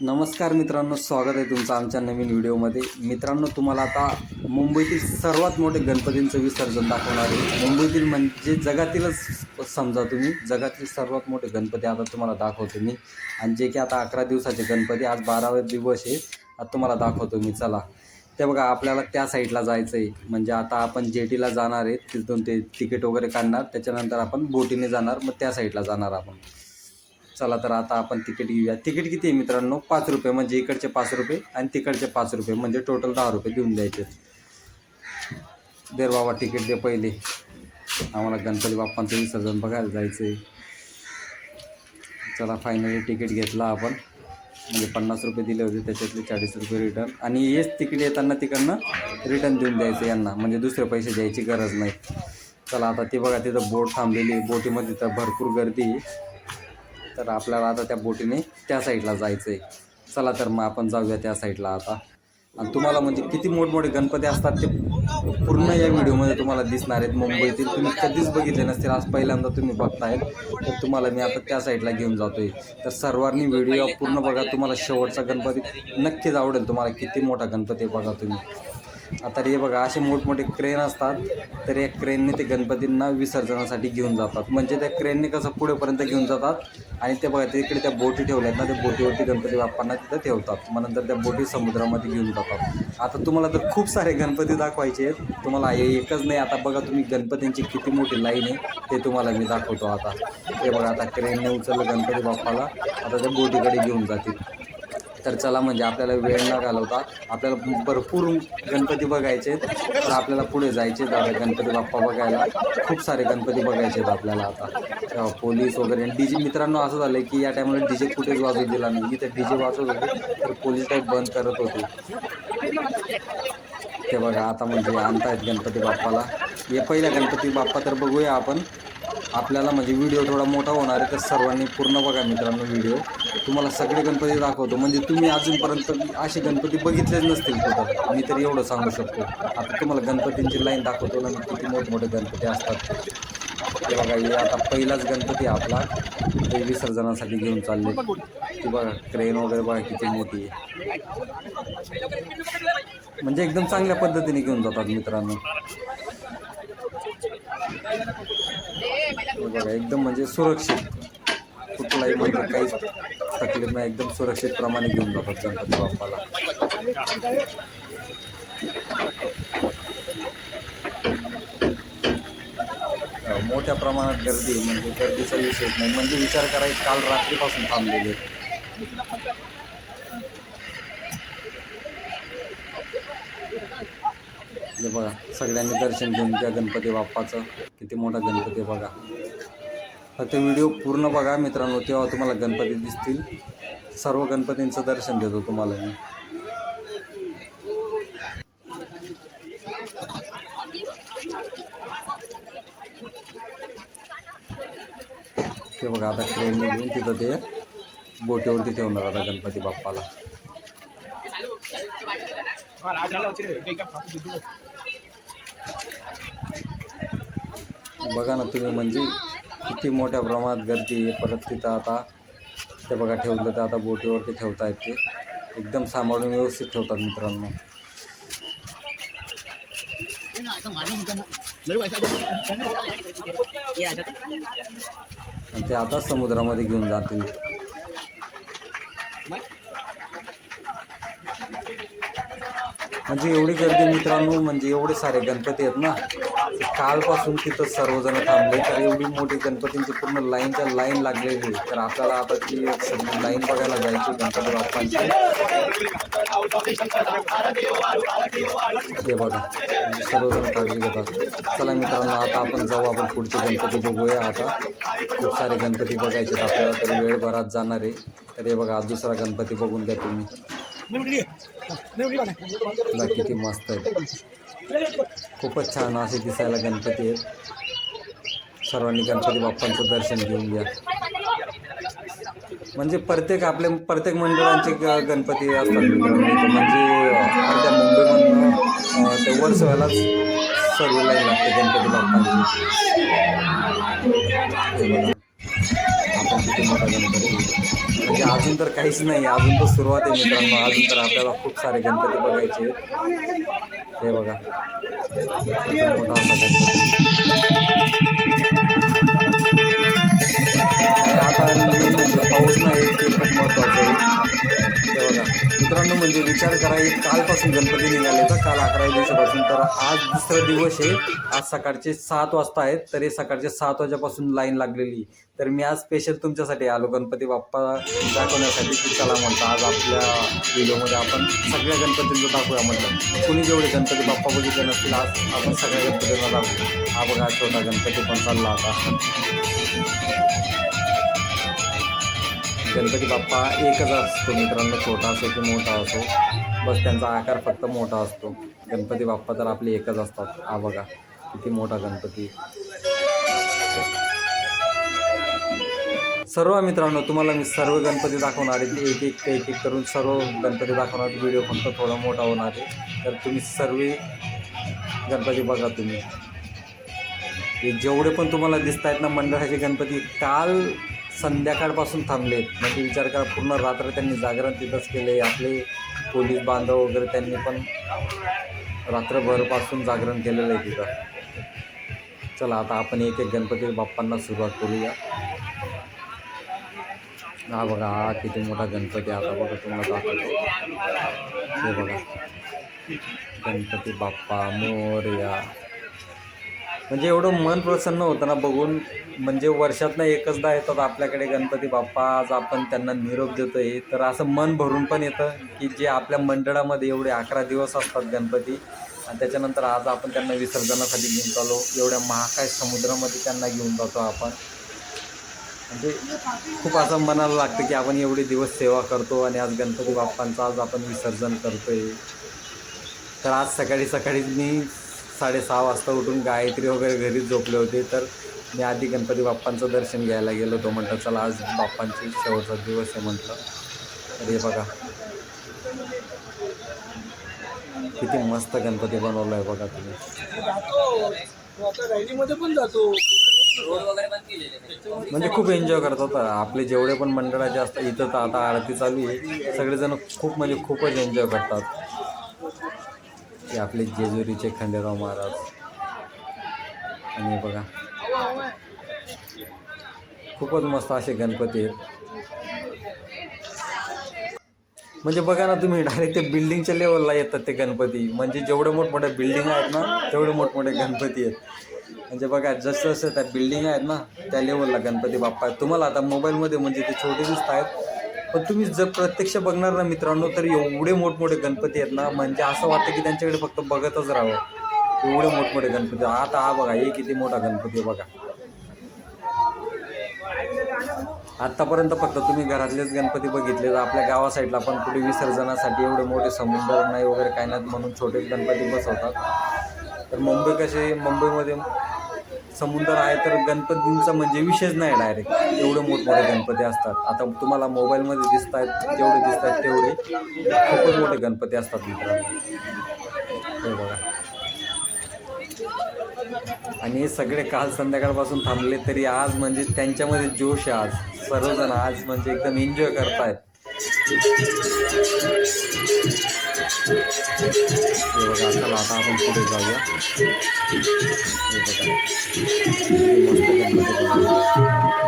नमस्कार मित्रांनो स्वागत आहे तुमचं आमच्या नवीन व्हिडिओमध्ये. मित्रांनो तुम्हाला आता मुंबईतील सर्वात मोठे गणपतींचं विसर्जन दाखवणार आहे. मुंबईतील म्हणजे जगातीलच समजा तुम्ही जगातील सर्वात मोठे गणपती आता तुम्हाला दाखवतो मी. आणि जे की आता अकरा दिवसाचे गणपती आज बारावे दिवस आहे. आता तुम्हाला दाखवतो मी चला. ते बघा आपल्याला त्या साईडला जायचं आहे म्हणजे आता आपण जेटीला जाणार आहे तिथून ते तिकीट वगैरे काढणार. त्याच्यानंतर आपण बोटीने जाणार मग त्या साईडला जाणार आपण. चला तर आता आपण तिकीट घेऊया. तिकीट किती आहे मित्रांनो? पाच रुपये म्हणजे इकडचे पाच रुपये आणि तिकडचे पाच रुपये. म्हणजे टोटल दहा रुपये देऊन द्यायचे. देर बाबा तिकीट दे पहिले. आम्हाला गणपती बाप्पांचं विसर्जन बघायला जायचं आहे चला फायनली तिकीट घेतला आपण. म्हणजे पन्नास रुपये दिले होते त्याच्यातले चाळीस रुपये रिटर्न आणि हेच तिकीट येताना तिकडनं रिटर्न देऊन द्यायचं यांना. म्हणजे दुसरे पैसे द्यायची गरज नाही. चला आता ती बघा तिथं बोट थांबलेली आहे. बोटीमध्ये तर भरपूर गर्दी आहे. तर आपल्याला आता त्या बोटीने त्या साईडला जायचं आहे चला तर मग आपण जाऊया त्या साईडला आता. आणि तुम्हाला म्हणजे किती मोठमोठे गणपती असतात ते पूर्ण या व्हिडिओमध्ये तुम्हाला दिसणार आहेत. मुंबईतील तुम्ही कधीच बघितले नसतील. आज पहिल्यांदा तुम्ही बघतायत तर तुम्हाला मी आता त्या साईडला घेऊन जातो आहे तर सर्वांनी व्हिडिओ पूर्ण बघा. तुम्हाला शेवटचा गणपती नक्कीच आवडेल. तुम्हाला किती मोठा गणपती बघा तुम्ही. आता हे बघा असे मोठमोठे क्रेन असतात तर या क्रेनने ते गणपतींना विसर्जनासाठी घेऊन जातात. म्हणजे त्या क्रेनने कसं पुढेपर्यंत घेऊन जातात? आणि ते बघा तिकडे त्या बोटी ठेवल्या आहेत ना त्या बोटीवरती गणपती बाप्पांना तिथं ठेवतात. मग नंतर त्या बोटी समुद्रामध्ये घेऊन जातात. आता तुम्हाला तर खूप सारे गणपती दाखवायचे आहेत. तुम्हाला हे एकच नाही आता बघा तुम्ही गणपतींची किती मोठी लाईन आहे ते तुम्हाला मी दाखवतो आता. ते बघा आता क्रेनने उचललं गणपती बाप्पाला. आता त्या बोटीकडे घेऊन जातील. तर चला म्हणजे आपल्याला वेळ न घालवता आपल्याला भरपूर गणपती बघायचे आहेत. तर आपल्याला पुढे जायचे आता गणपती बाप्पा बघायला. खूप सारे गणपती बघायचे आहेत आपल्याला आता. पोलीस वगैरे डी जे मित्रांनो असं झालं की या टायमाला डी जे कुठेच वाजू दिला नाही. इथे डी जे वाजवत होते तर पोलीस काही बंद करत होते. ते बघा आता म्हणजे आणतायत गणपती बाप्पाला. हे पहिला गणपती बाप्पा तर बघूया आपण. आपल्याला म्हणजे व्हिडिओ थोडा मोठा होणार आहे तर सर्वांनी पूर्ण बघा मित्रांनो व्हिडिओ तुम्हाला सगळे गणपती दाखवतो. म्हणजे तुम्ही अजूनपर्यंत असे गणपती बघितलेच नसतील कुठं मी तर एवढं सांगू शकतो. आता तुम्हाला गणपतींची लाईन दाखवतो ना किती मोठमोठे गणपती असतात. ते बघा हे आता पहिलाच गणपती आपला. ते विसर्जनासाठी घेऊन चालले. की बघा क्रेन वगैरे बघा किती मोठी आहे. म्हणजे एकदम चांगल्या पद्धतीने घेऊन जातात मित्रांनो. बघा एकदम म्हणजे सुरक्षित. कुठलाही म्हणजे काहीच तकलीफ नाही एकदम सुरक्षित प्रमाणे घेऊन जातात गणपती बाप्पाला. मोठ्या प्रमाणात गर्दी म्हणजे गर्दीचा विषय नाही. म्हणजे विचार करायचा काल रात्रीपासून थांबलेले हे बघा सगळ्यांनी दर्शन घेऊन त्या गणपती बाप्पाचं. किती मोठा गणपती आहे बघा. फक्त व्हिडिओ पूर्ण बघा मित्रांनो तेव्हा तुम्हाला गणपती दिसतील. सर्व गणपतींचं दर्शन देतो तुम्हाला मी. ते बघा आता ट्रेनने घेऊन तिथं ते बोटीवरती ठेवणार आता गणपती बाप्पाला. बघा ना तुम्ही म्हणजे किती मोठ्या प्रमाणात गर्दी आहे परत तिथं आता ते बघा ठेवलं तर आता बोटीवरती ठेवता येते एकदम सांभाळून व्यवस्थित ठेवतात मित्रांनो. ते आता समुद्रामध्ये घेऊन जातील. म्हणजे एवढी गर्दी मित्रांनो म्हणजे एवढे सारे गणपती आहेत ना. कालपासून तिथं सर्वजण थांबले तर एवढी मोठी गणपतींची पूर्ण लाईनच्या लाईन लागलेली तर आपल्याला आता ती सगळी लाईन बघायला जायची गणपती बाप्पांची. हे बघा सर्वजण काळजी घेतात. चला मित्रांनो आता आपण जाऊ आपण पुढचे गणपती बघूया आता. खूप सारे गणपती बघायचे आपल्याला तर वेळ भरात जाणार आहे. तर हे बघा दुसरा गणपती बघून घ्या तुम्ही. किती मस्त आहे. खूपच छान असे दिसायला गणपती आहेत. सर्वांनी गणपती बाप्पांचं दर्शन घेऊन घ्या. म्हणजे प्रत्येक आपल्या प्रत्येक मंडळांचे गणपती असतात म्हणजे अर्ध्या मुंबईमधनं ते वर्सोव्यालाच सर्व लाईन लागते गणपती बाप्पांची. आपण किती मोठा गणपती. म्हणजे अजून तर काहीच नाही. अजून तर सुरुवात आहे मित्रांनो. अजून तर आपल्याला खूप सारे गणपती बघायचे हे बघा. आता पाऊस नाही ते पण महत्वाचं आहे. मित्रांनो म्हणजे विचार करा एक कालपासून गणपती निघाले तर काल अकरा दिवसापासून. तर आज दुसरा दिवस आहे. आज सकाळचे सात वाजता आहेत तरी सकाळचे सात वाजेपासून लाईन लागलेली. तर मी आज स्पेशल तुमच्यासाठी आलो. गणपती बाप्पा दाखवण्यासाठी की चला म्हणतो आज आपल्या व्हिडिओमध्ये आपण सगळ्या गणपतींचं दाखवूया म्हटलं. कुणी जेवढे गणपती बाप्पा बघितले नसतील आज आपण सगळ्या गणपतींना दाखवू. हा बघा छोटा गणपती पण चालला आता. गणपती बाप्पा एकच असतो मित्रांनो छोटा असो की मोठा असो. बस त्यांचा आकार फक्त मोठा असतो. गणपती बाप्पा तर आपले एकच असतात. हा बघा किती मोठा गणपती. सर्व मित्रांनो तुम्हाला मी सर्व गणपती दाखवणार आहे. एक एक एक एक करून सर्व गणपती दाखवणार. व्हिडिओ फक्त थोडा मोठा होणार आहे. तर तुम्ही सर्व गणपती बघा तुम्ही. जेवढे पण तुम्हाला दिसत आहेत ना मंडळाचे गणपती काल संध्याकाळपासून थांबले. म्हणजे विचार करा पूर्ण रात्र त्यांनी जागरण तिथंच केले. आपले पोलीस बांधव वगैरे त्यांनी पण रात्रभरपासून जागरण केलेलं आहे तिथं. चला आता आपण एक एक गणपती बाप्पांना सुरुवात करूया. हा बघा हा किती मोठा गणपती आता बघा तुम्हाला दाखवतो. हे बघा. गणपती बाप्पा मोरया. म्हणजे एवढं मन प्रसन्न होतं ना बघून म्हणजे वर्षातनं एकचदा येतात आपल्याकडे गणपती बाप्पा आज आपण त्यांना निरोप देतो आहे तर असं मन भरून पण येतं की जे आपल्या मंडळामध्ये एवढे अकरा दिवस असतात गणपती आणि त्याच्यानंतर आज आपण त्यांना विसर्जनासाठी घेऊन चालो एवढ्या महाकाय समुद्रामध्ये त्यांना घेऊन जातो आपण. म्हणजे खूप असं मनाला लागतं की आपण एवढे दिवस सेवा करतो आणि आज गणपती बाप्पांचं आज आपण विसर्जन करतो आहे तर आज सकाळी सकाळी मी साडेसहा वाजता उठून गायत्री वगैरे घरीच झोपले होते. तर मी आधी गणपती बाप्पांचं दर्शन घ्यायला गेलो होतो. म्हटलं चला आज बाप्पांची शेवटचा दिवस आहे म्हटलं. तर हे बघा. किती मस्त गणपती बनवला आहे बघा तुम्ही. पण जातो म्हणजे खूप एन्जॉय करत होता. आपले जेवढे पण मंडळाचे असतात इथं तर आता आरती चालू आहे. सगळेजण खूप म्हणजे खूपच एन्जॉय करतात. हे आपले जेजुरीचे खंडेराव महाराज. आणि बघा. खूपच मस्त असे गणपती आहेत. म्हणजे बघा ना तुम्ही डायरेक्ट ते बिल्डिंगच्या लेवलला येतात ते गणपती. म्हणजे जेवढे मोठमोठ्या बिल्डिंग आहेत ना तेवढे मोठमोठे गणपती आहेत. म्हणजे बघा जसं जसं त्या बिल्डिंग आहेत ना त्या लेवलला गणपती बाप्पा आहेत. तुम्हाला आता मोबाईलमध्ये म्हणजे ते छोटे दिसत आहेत पण तुम्ही जर प्रत्यक्ष बघणार ना मित्रांनो तर एवढे मोठमोठे गणपती आहेत ना म्हणजे असं वाटतं की त्यांच्याकडे फक्त बघतच राहावं. एवढे मोठमोठे गणपती. आता हा बघा हे किती मोठा गणपती आहे बघा. आत्तापर्यंत फक्त तुम्ही घरातलेच गणपती बघितले तर आपल्या गावा साईडला पण कुठे विसर्जनासाठी एवढे मोठे समुद्र नाही वगैरे काय नाहीत म्हणून छोटे गणपती बसवतात. तर मुंबई कसे मुंबईमध्ये समुद्र आहे तर गणपतींचा म्हणजे विषयच नाही डायरेक्ट एवढे मोठमोठे गणपती असतात. आता तुम्हाला मोबाईलमध्ये दिसत आहेत जेवढे दिसत आहेत तेवढे. खूपच मोठे गणपती असतात मित्रांनो बघा. आणि हे सगळे काल संध्याकाळपासून थांबले तरी आज म्हणजे त्यांच्यामध्ये जोश आहे आज. सर्वजण आज म्हणजे एकदम एन्जॉय करतायत. हे बघा चला आता आपण पुढे जाऊया हे बघा किती मस्त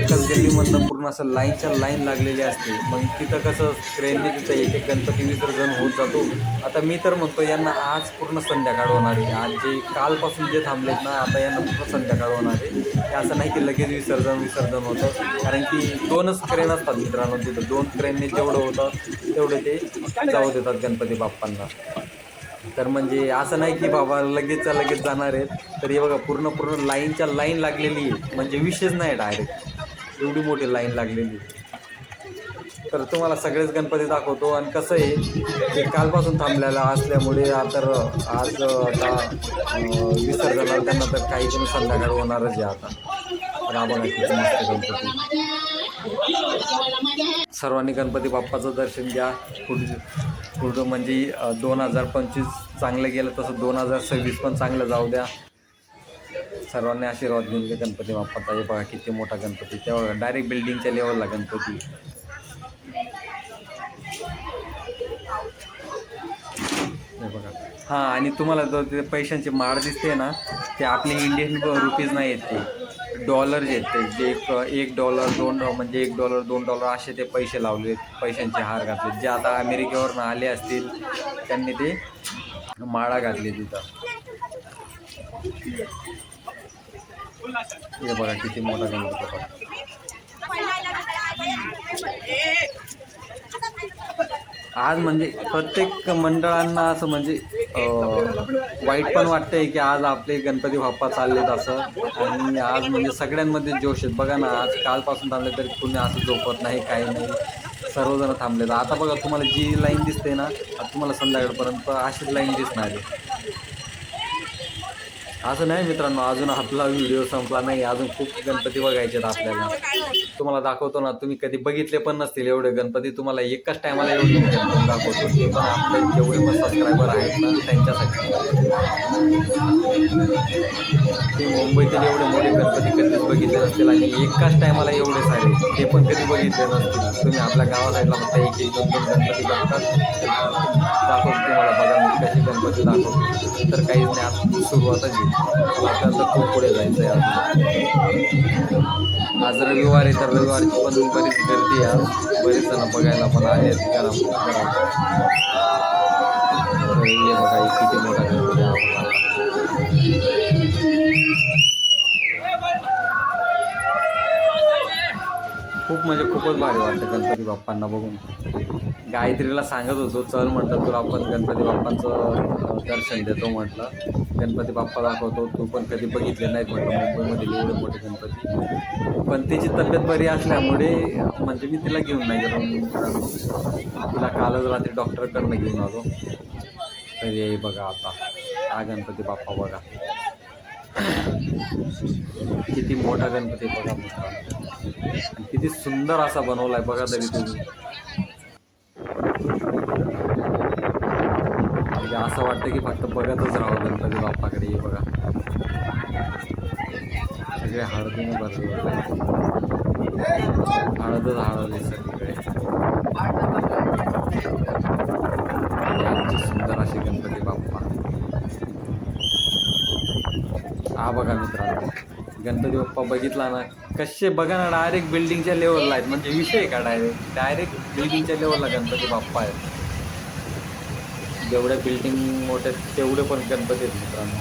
एकाच गल्लीमधनं पूर्ण असं लाईनच्या लाईन लागलेली असते. मग तिथं कसं ट्रेनने तिथं एक एक गणपती विसर्जन होत जातो. आता मी तर म्हणतो यांना आज पूर्ण संध्याकाळ होणार आहे. आज जे कालपासून जे थांबलेत ना आता यांना पूर्ण संध्याकाळ होणार आहे. असं नाही की लगेच विसर्जन विसर्जन होतं. कारण की दोनच ट्रेन असतात मित्रांनो तिथं. दोन ट्रेनने जेवढं होतं तेवढे ते जाऊ देतात गणपती बाप्पांना. तर म्हणजे असं नाही की बाबा लगेचच्या लगेच जाणार आहेत. तर हे बघा पूर्ण पूर्ण लाईनच्या लाईन लागलेली आहे. म्हणजे विषयच नाही डायरेक्ट एवढी मोठी लाईन लागलेली. तर तुम्हाला सगळेच गणपती दाखवतो. आणि कसं आहे ते कालपासून थांबलेलं असल्यामुळे तर आज आता अं, विसर्जनाला त्यांना तर काही पण संध्याकाळ होणारच आहे आता. तर मस्त गणपती. सर्वांनी गणपती बाप्पाचं दर्शन घ्या. पुढे पुढं म्हणजे दोन हजार पंचवीस चांगलं गेलं तसं दोन हजार सव्वीस पण चांगलं जाऊ द्या. सर्वांनी आशीर्वाद घेऊन ते गणपती बाप्पाचा हे बघा किती मोठा गणपती तेव्हा डायरेक्ट बिल्डिंगच्या लेवलला गणपती. हे बघा. हां आणि तुम्हाला जो ते पैशांची माळ दिसते ना ते आपले इंडियन रुपीज नाही आहेत ते. डॉलर जे आहेत ते. जे एक एक डॉलर दोन डॉ म्हणजे एक डॉलर दोन डॉलर असे ते पैसे लावले पैशांचे हार घातले. जे आता अमेरिकेवरून आले असतील त्यांनी ते माळा घातली तिथं. हे बघा किती मोठा गणपती बघा. आज म्हणजे प्रत्येक मंडळांना असं म्हणजे वाईट पण वाटतंय की आज आपले गणपती बाप्पा चाललेत असं. आणि आज म्हणजे सगळ्यांमध्ये जोश आहेत बघा ना आज कालपासून थांबले तरी कुणी असं झोपत नाही काही नाही. सर्वजण थांबलेत. आता बघा तुम्हाला जी लाईन दिसते ना आता तुम्हाला संध्याकाळपर्यंत अशीच लाईन दिसणार आहे. असं नाही मित्रांनो अजून आपला व्हिडिओ संपला नाही अजून खूप गणपती बघायचे आहेत आपल्याला. तुम्हाला दाखवतो ना तुम्ही कधी बघितले पण नसतील एवढे गणपती तुम्हाला एकाच टायमाला एवढे दाखवतो. ते पण आपले जेवढे पण सबस्क्रायबर आहेत ना त्यांच्यासाठी. ते मुंबईतील एवढे मोठे गणपती कधीच बघितले नसतील आणि एकाच टायमाला एवढे सारे ते पण कधी बघितले नसतील. तुम्ही आपल्या गावा साईडला फक्त एक एक दोन दोन गणपती बघतात. दाखवतो तुम्हाला बघा मी कशी गणपती दाखवतो. तर काहीच नाही आज सुरुवातच आपल्याला खूप पुढे जायचं आहे आज रविवार आहे तर रविवारची पण बरीच गर्दी आहे. आज बरेच जण बघायला पण आले आहेत बघा किती मोठा खूप म्हणजे खूपच भारी वाटतं गणपती बाप्पांना बघून. गायत्रीला सांगत होतो चल म्हटलं तुला आपण गणपती बाप्पांचं दर्शन देतो म्हटलं. गणपती बाप्पा दाखवतो तू पण कधी बघितले नाहीत म्हटलं मुंबईमध्ये एवढे मोठे गणपती. पण तिची तब्येत बरी असल्यामुळे म्हणजे मी तिला घेऊन नाही गेलो. तिला कालच रात्री डॉक्टरकडनं घेऊन आलो. तर हे बघा आता हा गणपती बाप्पा बघा. किती मोठा गणपती बघा किती सुंदर असा बनवलाय बघा तरी तुम्ही म्हणजे असं वाटतं की फक्त बघतच राहावं गणपती बाप्पाकडे हे बघा. सगळे हळदीने भरले हळदच हळद आहे सगळीकडे आमचे सुंदर असे गणपती बाप्पा. हा बघा मित्रांनो गणपती बाप्पा बघितला ना कसे बघा ना डायरेक्ट बिल्डिंगच्या लेवलला आहेत. म्हणजे विषय का डायरेक्ट डायरेक्ट बिल्डिंगच्या लेवलला गणपती बाप्पा आहेत. जेवढ्या बिल्डिंग मोठ्या आहेत, तेवढे पण गणपती आहेत मित्रांनो.